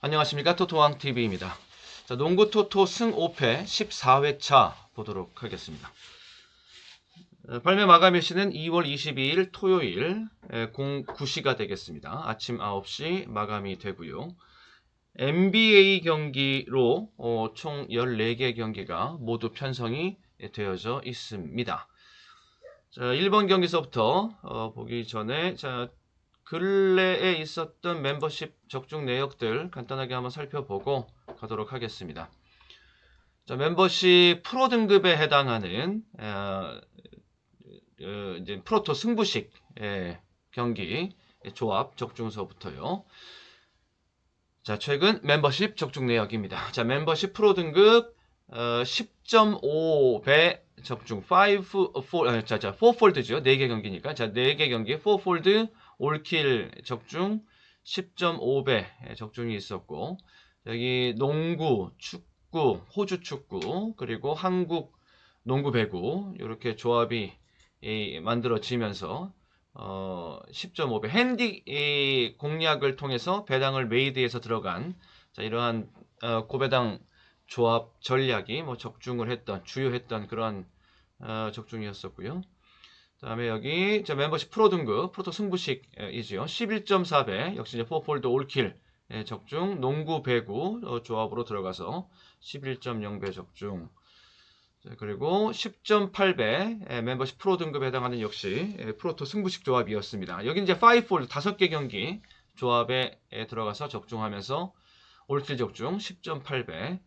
안녕하십니까 토토왕TV입니다. 자, 농구 토토 승 5패 14회차 보도록 하겠습니다. 어, 발매 마감일시는 2월 22일 토요일 09시가 되겠습니다. 아침 9시 마감이 되고요. NBA 경기로 어, 총 14개 경기가 모두 편성이 되어져 있습니다. 자, 1번 경기서부터 어, 보기 전에 자, 근래에 있었던 멤버십 적중 내역들 간단하게 한번 살펴보고 가도록 하겠습니다. 자, 멤버십 프로 등급에 해당하는 어, 어, 이제 프로토 승부식 예, 경기 조합 적중서부터요. 자, 최근 멤버십 적중 내역입니다. 자, 멤버십 프로 등급 어, 10.5배 적중 5 4 자, 자, 4폴드죠. 4개 경기니까. 자, 4개 경기에 4폴드 올킬 적중 10.5배 적중이 있었고 여기 농구, 축구, 호주 축구 그리고 한국 농구 배구 이렇게 조합이 만들어지면서 어, 10.5배 핸디 공략을 통해서 배당을 메이드에서 들어간 자, 이러한 어, 고배당 조합 전략이 뭐 적중을 했던 주요했던 그런 어, 적중이었었고요. 다음에 여기 자, 멤버십 프로 등급 프로토 승부식이지요. 11.4배 역시 이제 포폴드 올킬 예, 적중 농구 배구 어, 조합으로 들어가서 11.0배 적중 자, 그리고 10.8배 예, 멤버십 프로 등급에 해당하는 역시 예, 프로토 승부식 조합이었습니다. 여기 이제 5폴드 5개 경기 조합에 예, 들어가서 적중하면서 올킬 적중 10.8배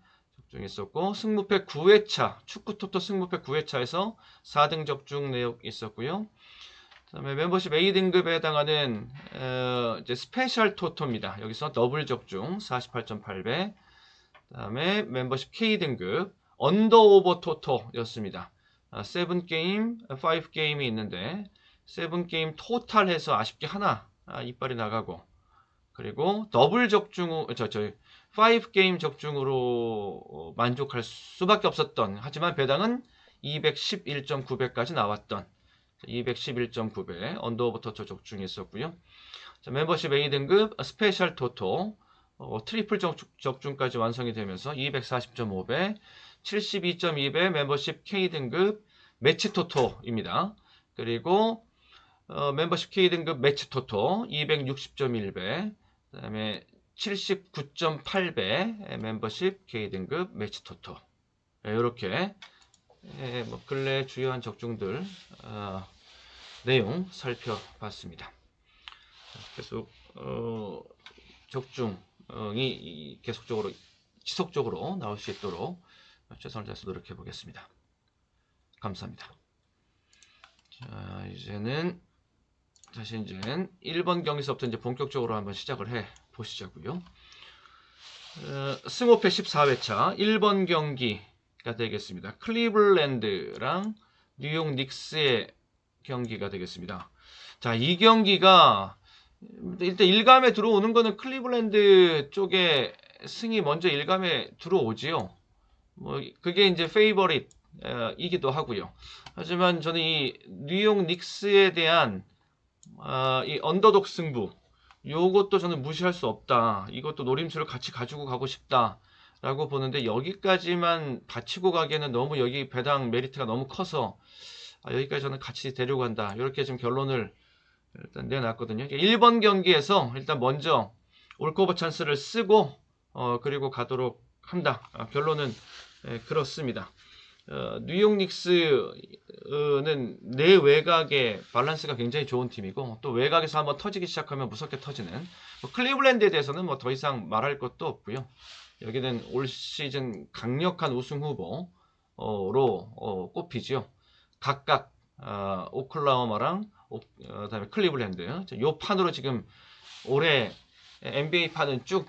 적중했었고 승무패 9회차 축구 토토 승무패 9회차에서 4등 적중 내역 있었고요. 그다음에 멤버십 A 등급에 해당하는 어, 이제 스페셜 토토입니다. 여기서 더블 적중 48.8배. 그다음에 멤버십 K 등급 언더 오버 토토였습니다. 아, 세븐 게임, 5 게임이 있는데 세븐 게임 토탈해서 아쉽게 하나 아, 이빨이 나가고 그리고 더블 적중 후 저저 5 게임 적중으로 어, 만족할 수밖에 없었던 하지만 배당은 211.9배까지 나왔던 211.9배 언더오버 토토 적중이 있었고요. 자, 멤버십 A 등급 스페셜 토토 어, 트리플 적중, 까지 완성이 되면서 240.5배 72.2배 멤버십 K 등급 매치 토토입니다. 그리고 어, 멤버십 K 등급 매치 토토 260.1배 그 다음에 79.8배 멤버십 K등급 매치 토토 이렇게 예, 뭐 근래 주요한 적중들 어, 내용 살펴봤습니다. 계속 어, 적중이 계속적으로 지속적으로 나올 수 있도록 최선을 다해서 노력해 보겠습니다. 감사합니다. 자 이제는 다시 이제 1번 경기서부터 이제 본격적으로 한번 시작을 해 보시자고요. 어, 승호패 14회차 1번 경기가 되겠습니다. 클리블랜드랑 뉴욕 닉스의 경기가 되겠습니다. 자, 이 경기가 일단 일감에 들어오는 거는 클리블랜드 쪽에 승이 먼저 일감에 들어오지요. 뭐 그게 이제 페이버릿이기도 하고요. 하지만 저는 이 뉴욕 닉스에 대한 어, 이 언더독 승부 요것도 저는 무시할 수 없다. 이것도 노림수를 같이 가지고 가고 싶다. 라고 보는데 여기까지만 바치고 가기에는 너무 여기 배당 메리트가 너무 커서 아, 여기까지 저는 같이 데리고 간다. 이렇게 지금 결론을 일단 내놨거든요. 1번 경기에서 일단 먼저 올코버 찬스를 쓰고 어, 그리고 가도록 한다. 아, 결론은 예, 그렇습니다. 어, 뉴욕 닉스는 내 외곽의 밸런스가 굉장히 좋은 팀이고 또 외곽에서 한번 터지기 시작하면 무섭게 터지는 뭐 클리블랜드에 대해서는 뭐 더 이상 말할 것도 없고요. 여기는 올 시즌 강력한 우승 후보로 어, 꼽히죠. 각각 어, 오클라호마랑 오, 어, 다음에 클리블랜드 요 판으로 지금 올해 NBA 판은 쭉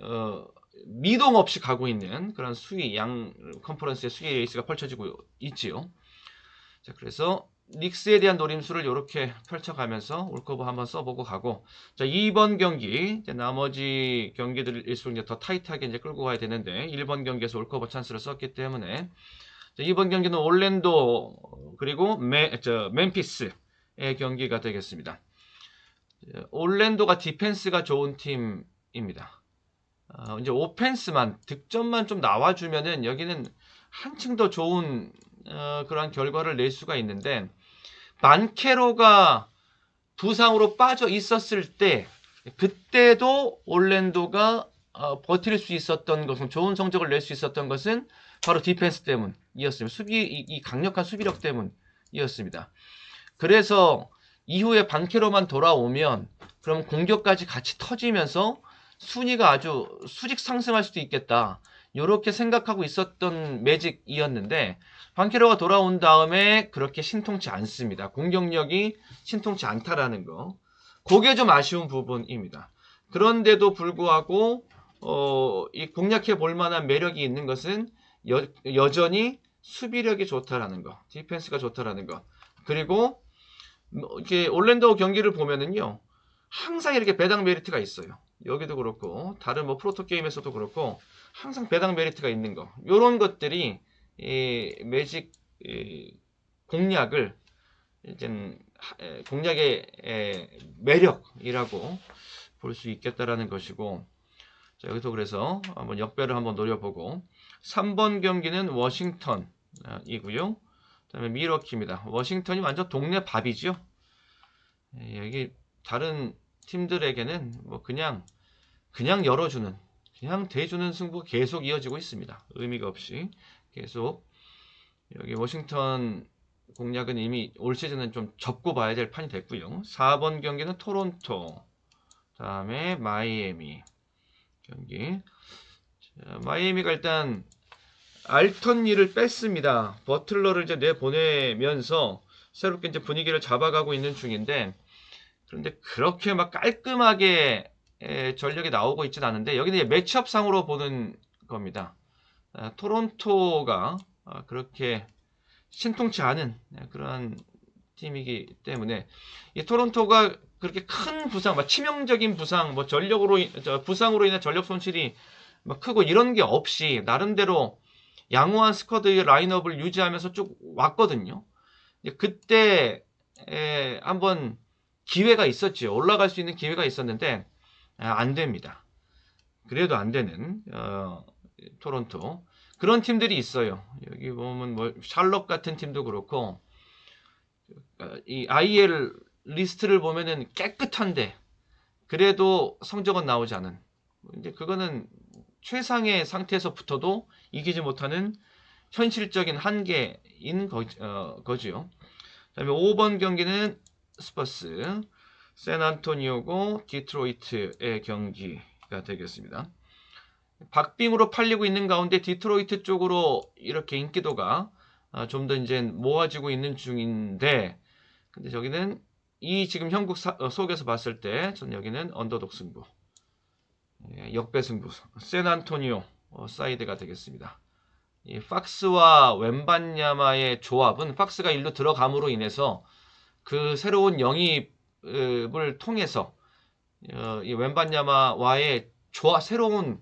어, 미동 없이 가고 있는 그런 수위 양 컨퍼런스의 수위 레이스가 펼쳐지고 있지요. 자, 그래서 닉스에 대한 노림수를 이렇게 펼쳐가면서 올커버 한번 써보고 가고 자 2번 경기 나머지 경기들일수록 이제 더 타이트하게 이제 끌고 가야 되는데 1번 경기에서 올커버 찬스를 썼기 때문에 자, 2번 경기는 올랜도 그리고 메, 저, 멤피스의 경기가 되겠습니다. 올랜도가 디펜스가 좋은 팀입니다. 어, 이제 오펜스만 득점만 좀 나와주면은 여기는 한층 더 좋은 어, 그런 결과를 낼 수가 있는데 만케로가 부상으로 빠져 있었을 때 그때도 올랜도가 어, 버틸 수 있었던 것은 좋은 성적을 낼 수 있었던 것은 바로 디펜스 때문이었습니다. 수비 이, 이 강력한 수비력 때문이었습니다. 그래서 이후에 반케로만 돌아오면 그럼 공격까지 같이 터지면서 순위가 아주 수직 상승할 수도 있겠다. 이렇게 생각하고 있었던 매직이었는데 반케로가 돌아온 다음에 그렇게 신통치 않습니다. 공격력이 신통치 않다라는 거. 그게 좀 아쉬운 부분입니다. 그런데도 불구하고 어, 이 공략해 볼 만한 매력이 있는 것은 여, 여전히 수비력이 좋다라는 거, 디펜스가 좋다라는 거. 그리고 뭐 이렇게 올랜도 경기를 보면은요, 항상 이렇게 배당 메리트가 있어요. 여기도 그렇고 다른 뭐 프로토 게임에서도 그렇고 항상 배당 메리트가 있는 거. 요런 것들이 이 매직 이 공략을 이제 공략의 에, 매력이라고 볼 수 있겠다라는 것이고 자, 여기서 그래서 한번 역배를 한번 노려보고 3번 경기는 워싱턴이고요. 그다음에 미러키입니다. 워싱턴이 완전 동네 밥이죠. 예, 여기 다른 팀들에게는 뭐 그냥 그냥 열어주는 그냥 대주는 승부 계속 이어지고 있습니다. 의미가 없이 계속 여기 워싱턴 공략은 이미 올 시즌은 좀 접고 봐야 될 판이 됐고요. 4번 경기는 토론토, 다음에 마이애미 경기. 자, 마이애미가 일단 알턴니를 뺐습니다. 버틀러를 이제 내보내면서 새롭게 이제 분위기를 잡아가고 있는 중인데 그런데 그렇게 막 깔끔하게 에, 전력이 나오고 있진 않은데 여기는 이제 매치업 상으로 보는 겁니다. 아, 토론토가 아, 그렇게 신통치 않은 그런 팀이기 때문에 이 토론토가 그렇게 큰 부상, 막 치명적인 부상, 뭐 전력으로 부상으로 인한 전력 손실이 막 크고 이런 게 없이 나름대로 양호한 스쿼드의 라인업을 유지하면서 쭉 왔거든요. 그때 에, 한번 기회가 있었죠. 올라갈 수 있는 기회가 있었는데 아, 안 됩니다. 그래도 안 되는 어, 토론토 그런 팀들이 있어요. 여기 보면 뭐 샬럿 같은 팀도 그렇고 어, 이 IL 리스트를 보면은 깨끗한데 그래도 성적은 나오지 않은 이제 그거는 최상의 상태에서부터도 이기지 못하는 현실적인 한계인 거, 어, 거지요. 그다음에 5번 경기는 스퍼스, 샌안토니오고 디트로이트의 경기가 되겠습니다. 박빙으로 팔리고 있는 가운데 디트로이트 쪽으로 이렇게 인기도가 좀 더 이제 모아지고 있는 중인데 근데 저기는 이 지금 형국 사- 어, 속에서 봤을 때 전 여기는 언더독 승부 예, 역배 승부 샌안토니오 어, 사이드가 되겠습니다. 이 팍스와 웬반야마의 조합은 팍스가 일로 들어감으로 인해서 그 새로운 영입을 통해서 어, 이 웬반야마와의 조합 새로운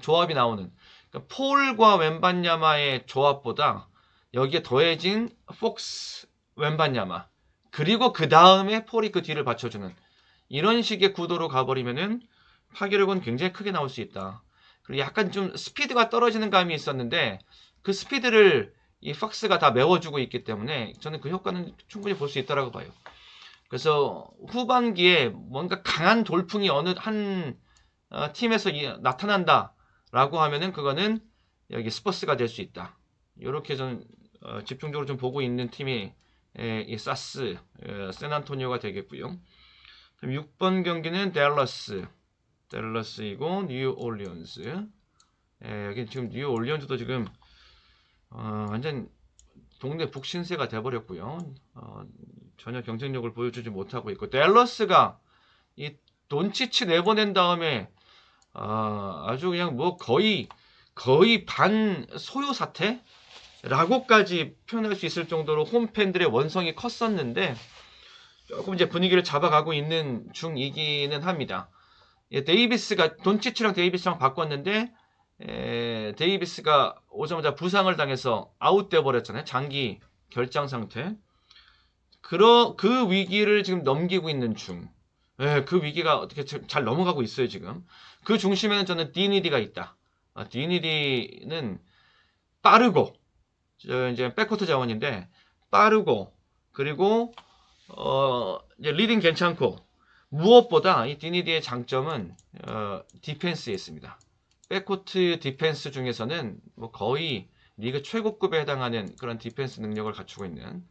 조합이 나오는 그러니까 폴과 웬반야마의 조합보다 여기에 더해진 폭스 웬반야마 그리고 그 다음에 폴이 그 뒤를 받쳐주는 이런 식의 구도로 가버리면은 파괴력은 굉장히 크게 나올 수 있다. 그리고 약간 좀 스피드가 떨어지는 감이 있었는데 그 스피드를 이 팍스가 다 메워주고 있기 때문에 저는 그 효과는 충분히 볼 수 있다라고 봐요. 그래서 후반기에 뭔가 강한 돌풍이 어느 한 어, 팀에서 이- 나타난다라고 하면은 그거는 여기 스퍼스가 될 수 있다. 이렇게 저는 어, 집중적으로 좀 보고 있는 팀이 에, 이 사스, 에, 샌안토니오가 되겠고요. 그럼 6번 경기는 댈러스, 댈러스이고 뉴 올리언스. 에, 여기 지금 뉴 올리언스도 지금 어, 완전 동네 북신세가 돼버렸고요. 어, 전혀 경쟁력을 보여주지 못하고 있고 댈러스가 이 돈치치 내보낸 다음에 아, 아주 그냥 뭐 거의 거의 반 소요 사태 라고까지 표현할 수 있을 정도로 홈팬들의 원성이 컸었는데 조금 이제 분위기를 잡아가고 있는 중이기는 합니다. 예, 데이비스가 돈치치랑 데이비스랑 바꿨는데 에, 데이비스가 오자마자 부상을 당해서 아웃돼 버렸잖아요. 장기 결장 상태. 그러, 그 위기를 지금 넘기고 있는 중. 예, 그 위기가 어떻게 잘- 잘 넘어가고 있어요, 지금. 그 중심에는 저는 디니디가 있다. 아, 디니디는 빠르고, 저 이제 백코트 자원인데, 빠르고, 그리고, 어, 이제 리딩 괜찮고, 무엇보다 이 디니디의 장점은, 어, 디펜스에 있습니다. 백코트 디펜스 중에서는 뭐 거의 리그 최고급에 해당하는 그런 디펜스 능력을 갖추고 있는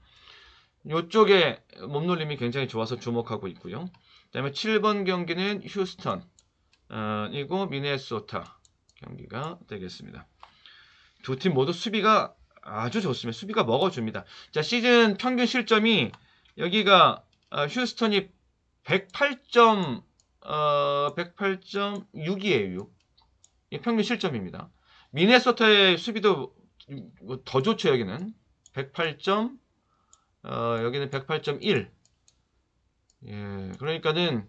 이쪽에 몸놀림이 굉장히 좋아서 주목하고 있고요. 그 다음에 7번 경기는 휴스턴 어, 이고 미네소타 경기가 되겠습니다. 두 팀 모두 수비가 아주 좋습니다. 수비가 먹어줍니다. 자 시즌 평균 실점이 여기가 어, 휴스턴이 108점 어, 108.6이에요. 6. 평균 실점입니다. 미네소타의 수비도 뭐더 좋죠 여기는 108점 어, 여기는 108.1 예, 그러니까는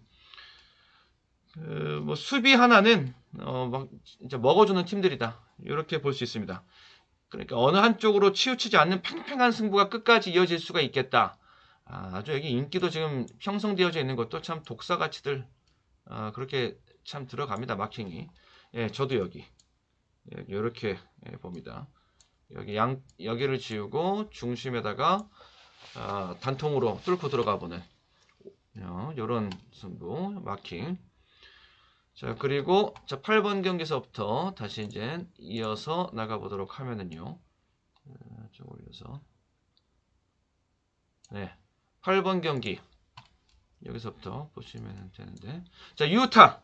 그, 뭐 수비 하나는 어, 막 진짜 먹어주는 팀들이다 이렇게 볼 수 있습니다. 그러니까 어느 한쪽으로 치우치지 않는 팽팽한 승부가 끝까지 이어질 수가 있겠다. 아, 아주 여기 인기도 지금 형성되어져 있는 것도 참 독사 가치들 아, 그렇게 참 들어갑니다 마킹이. 예, 저도 여기 예, 이렇게 예, 봅니다. 여기 양 여기를 지우고 중심에다가 아, 단통으로 뚫고 들어가 보는 이런 승부 마킹. 자 그리고 자 8번 경기서부터 다시 이제 이어서 나가 보도록 하면은요. 어, 좀 올려서 네 8번 경기 여기서부터 보시면 되는데 자 유타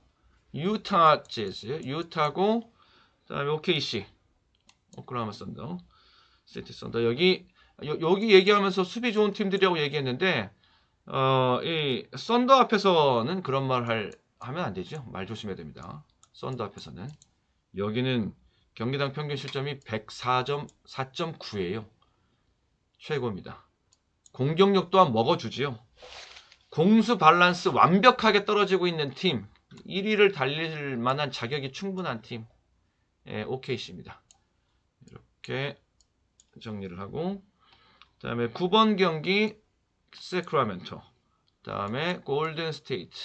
유타 재즈 유타고 그다음에 OKC 오클라호마 썬더 시티 썬더 여기 여, 여기 얘기하면서 수비 좋은 팀들이라고 얘기했는데 어, 이 썬더 앞에서는 그런 말 할, 하면 안 되죠. 말 조심해야 됩니다. 썬더 앞에서는 여기는 경기당 평균 실점이 104점 4.9예요. 최고입니다. 공격력 또한 먹어주지요. 공수 밸런스 완벽하게 떨어지고 있는 팀 1위를 달릴 만한 자격이 충분한 팀 예, OKC입니다. 이렇게 정리를 하고 그 다음에 9번 경기 세크라멘토 그 다음에 골든 스테이트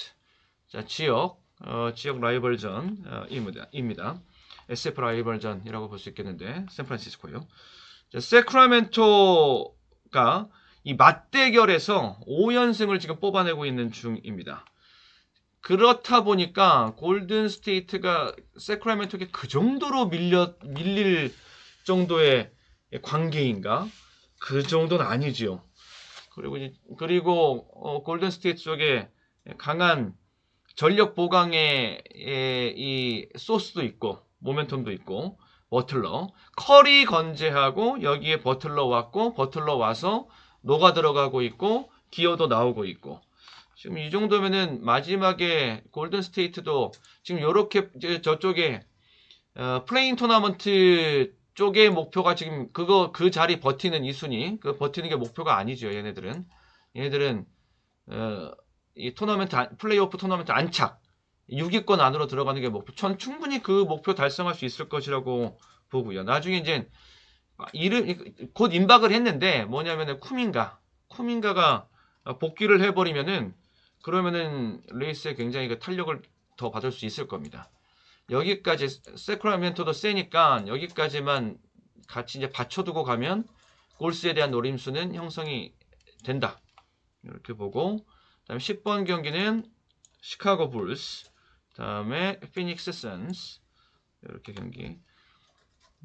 자 지역 어, 지역 라이벌전 어. SF 라이벌전이라고 볼 수 있겠는데 샌프란시스코요. 자, 세크라멘토가 이 맞대결에서 5연승을 지금 뽑아내고 있는 중입니다. 그렇다 보니까 골든 스테이트가 세크라멘토에게 그 정도로 밀려 밀릴 정도의 관계인가? 그 정도는 아니지요. 그리고 그리고 어, 골든 스테이트 쪽에 강한 전력 보강의 에, 이 소스도 있고 모멘텀도 있고 버틀러 커리 건재하고 여기에 버틀러 왔고 버틀러 와서 녹아 들어가고 있고 기어도 나오고 있고 지금 이 정도면은 마지막에 골든 스테이트도 지금 요렇게 저쪽에 어, 플레인 토너먼트 쪽의 목표가 지금 그거 그 자리 버티는 이 순위 그 버티는 게 목표가 아니죠 얘네들은. 얘네들은 어, 이 토너먼트 안- 플레이오프 토너먼트 안착 6위권 안으로 들어가는 게 목표. 전 충분히 그 목표 달성할 수 있을 것이라고 보고요. 나중에 이제 이름 곧 임박을 했는데 뭐냐면은 쿠민가 쿠민가가 복귀를 해버리면은 그러면은 레이스에 굉장히 그 탄력을 더 받을 수 있을 겁니다. 여기까지 세크라멘토도 세니까 여기까지만 같이 이제 받쳐두고 가면 골스에 대한 노림수는 형성이 된다. 이렇게 보고 그다음에 10번 경기는 시카고 불스 그다음에 피닉스 선스 이렇게 경기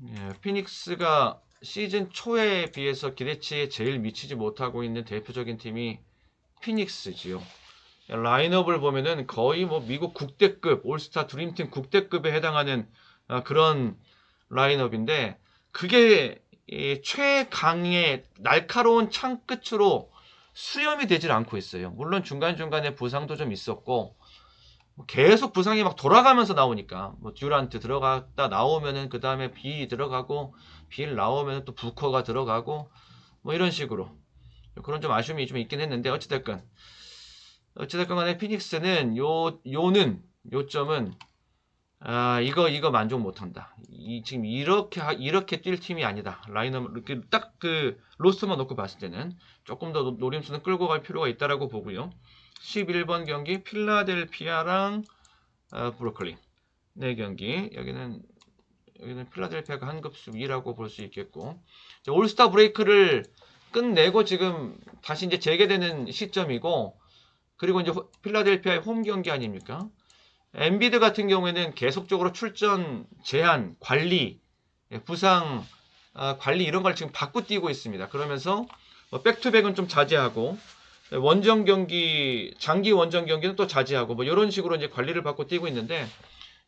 예, 피닉스가 시즌 초에 비해서 기대치에 제일 미치지 못하고 있는 대표적인 팀이 피닉스지요. 라인업을 보면은 거의 뭐 미국 국대급 올스타 드림팀 국대급에 해당하는 아, 그런 라인업인데 그게 이 최강의 날카로운 창 끝으로 수렴이 되질 않고 있어요. 물론 중간중간에 부상도 좀 있었고 뭐 계속 부상이 막 돌아가면서 나오니까 뭐 듀란트 들어갔다 나오면은 그 다음에 비 들어가고 빌 나오면 또 부커가 들어가고 뭐 이런 식으로 그런 좀 아쉬움이 좀 있긴 했는데 어찌됐건 어찌됐건 간에 피닉스는 요 요는 요점은 아 이거 이거 만족 못한다. 이 지금 이렇게 하- 이렇게 뛸 팀이 아니다. 라인업 이렇게 딱 그 로스터만 놓고 봤을 때는 조금 더 노- 노림수는 끌고 갈 필요가 있다라고 보고요. 11번 경기 필라델피아랑 어, 브루클린 네 경기 여기는 여기는 필라델피아가 한 급수 위라고 볼 수 있겠고 올스타 브레이크를 끝내고 지금 다시 이제 재개되는 시점이고 그리고 이제 호- 필라델피아의 홈 경기 아닙니까? 엔비드 같은 경우에는 계속적으로 출전 제한 관리 예, 부상 아, 관리 이런 걸 지금 바꾸 뛰고 있습니다. 그러면서 뭐 백투백은 좀 자제하고 원정 경기 장기 원정 경기는 또 자제하고 뭐 이런 식으로 이제 관리를 받고 뛰고 있는데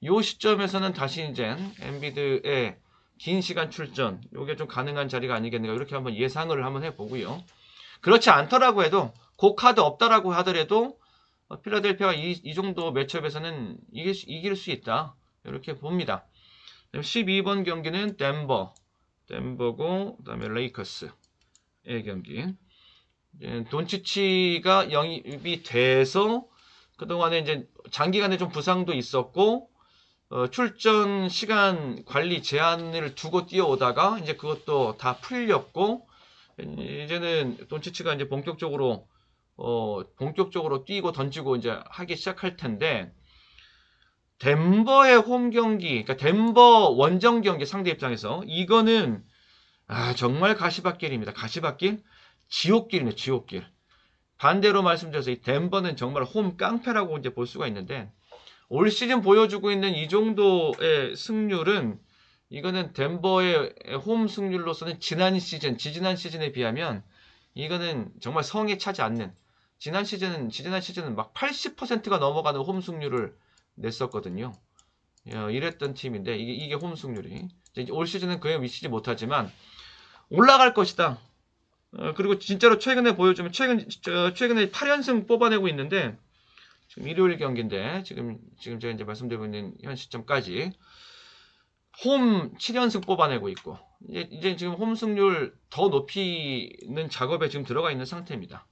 요 시점에서는 다시 이제 엔비드의 긴 시간 출전 요게 좀 가능한 자리가 아니겠는가 이렇게 한번 예상을 한번 해보고요. 그렇지 않더라고 해도 그 카드 없다라고 하더라도 어, 필라델피아가 이, 이 정도 매치업에서는 이길, 수- 이길 수 있다 이렇게 봅니다. 12번 경기는 덴버 덴버고 그다음에 레이커스의 경기. 돈치치가 영입이 돼서 그동안에 이제 장기간에 좀 부상도 있었고 어, 출전 시간 관리 제한을 두고 뛰어오다가 이제 그것도 다 풀렸고 이제는 돈치치가 이제 본격적으로 어, 본격적으로 뛰고 던지고 이제 하기 시작할 텐데 덴버의 홈 경기, 그러니까 덴버 원정 경기 상대 입장에서 이거는 아 정말 가시밭길입니다. 가시밭길, 지옥길이네, 지옥길. 반대로 말씀드려서 이 덴버는 정말 홈 깡패라고 이제 볼 수가 있는데 올 시즌 보여주고 있는 이 정도의 승률은 이거는 덴버의 홈 승률로서는 지난 시즌, 지지난 시즌에 비하면 이거는 정말 성에 차지 않는 지난 시즌은 지지난 시즌은 막 80%가 넘어가는 홈 승률을 냈었거든요. 어, 이랬던 팀인데 이게 이게 홈 승률이 이제 올 시즌은 그에 미치지 못하지만 올라갈 것이다. 어, 그리고 진짜로 최근에 보여주면 최근 저, 최근에 8연승 뽑아내고 있는데 지금 일요일 경기인데 지금 지금 제가 이제 말씀드리고 있는 현 시점까지 홈 7연승 뽑아내고 있고 이제, 이제 지금 홈 승률 더 높이는 작업에 지금 들어가 있는 상태입니다.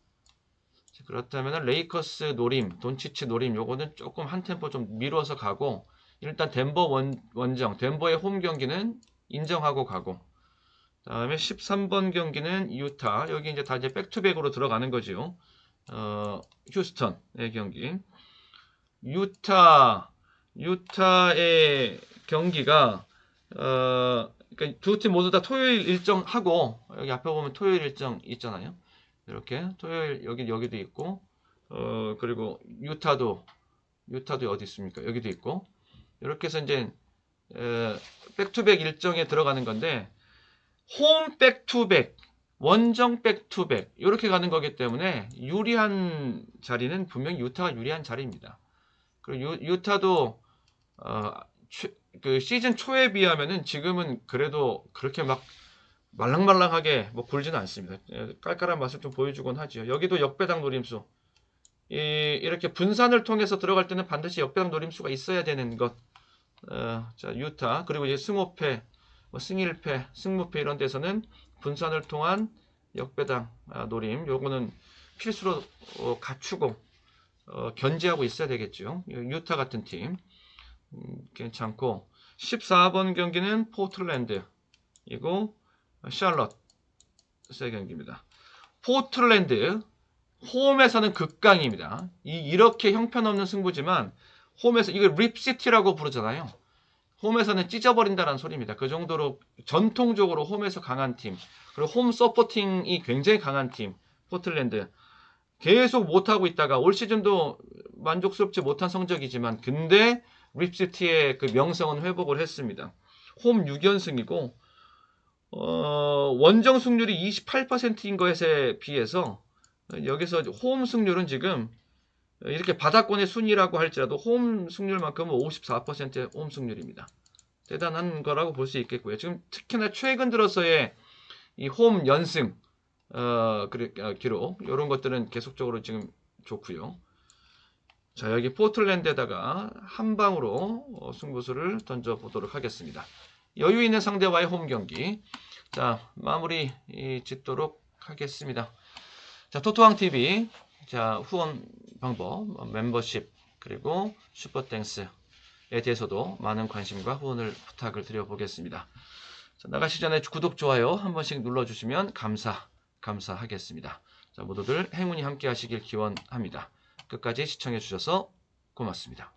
자, 그렇다면 레이커스 노림, 돈치치 노림 요거는 조금 한 템포 좀 미뤄서 가고 일단 덴버 원, 원정, 덴버의 홈 경기는 인정하고 가고 다음에 13번 경기는 유타 여기 이제 다 이제 백투백으로 들어가는 거죠. 어, 휴스턴의 경기. 유타 유타의 경기가 어, 그러니까 두 팀 모두 다 토요일 일정 하고 여기 앞에 보면 토요일 일정 있잖아요. 이렇게 토요일 여기 여기도 있고 어 그리고 유타도 유타도 어디 있습니까? 여기도 있고 이렇게 해서 이제 에, 백투백 일정에 들어가는 건데 홈 백투백 원정 백투백 이렇게 가는 거기 때문에 유리한 자리는 분명히 유타가 유리한 자리입니다. 그리고 유, 유타도 어, 최- 그 시즌 초에 비하면은 지금은 그래도 그렇게 막 말랑말랑하게 뭐 굴지는 않습니다. 예, 깔깔한 맛을 좀 보여주곤 하죠. 여기도 역배당 노림수. 이, 이렇게 분산을 통해서 들어갈 때는 반드시 역배당 노림수가 있어야 되는 것. 어, 자, 유타. 그리고 이제 승호패, 뭐 승일패, 승무패 이런 데서는 분산을 통한 역배당 아, 노림. 요거는 필수로 어, 갖추고 어, 견제하고 있어야 되겠죠. 유타 같은 팀. 음, 괜찮고 14번 경기는 포틀랜드 이고 샬럿의 경기입니다. 포틀랜드 홈에서는 극강입니다. 이, 이렇게 형편없는 승부지만 홈에서 이걸 립시티라고 부르잖아요. 홈에서는 찢어버린다는 소리입니다. 그 정도로 전통적으로 홈에서 강한 팀 그리고 홈 서포팅이 굉장히 강한 팀 포틀랜드 계속 못하고 있다가 올 시즌도 만족스럽지 못한 성적이지만 근데 립시티의 그 명성은 회복을 했습니다. 홈 6연승이고 어, 원정 승률이 28%인 것에 비해서 여기서 홈 승률은 지금 이렇게 바닥권의 순위라고 할지라도 홈 승률만큼은 54%의 홈 승률입니다. 대단한 거라고 볼 수 있겠고요. 지금 특히나 최근 들어서의 이 홈 연승 어, 어, 기록 이런 것들은 계속적으로 지금 좋고요. 자 여기 포틀랜드에다가 한 방으로 어, 승부수를 던져 보도록 하겠습니다. 여유 있는 상대와의 홈 경기. 자 마무리 이, 짓도록 하겠습니다. 자 토토왕 TV 자 후원 방법 어, 멤버십 그리고 슈퍼땡스에 대해서도 많은 관심과 후원을 부탁을 드려보겠습니다. 자, 나가시 전에 구독 좋아요 한 번씩 눌러주시면 감사 감사하겠습니다. 자 모두들 행운이 함께 하시길 기원합니다. 끝까지 시청해 주셔서 고맙습니다.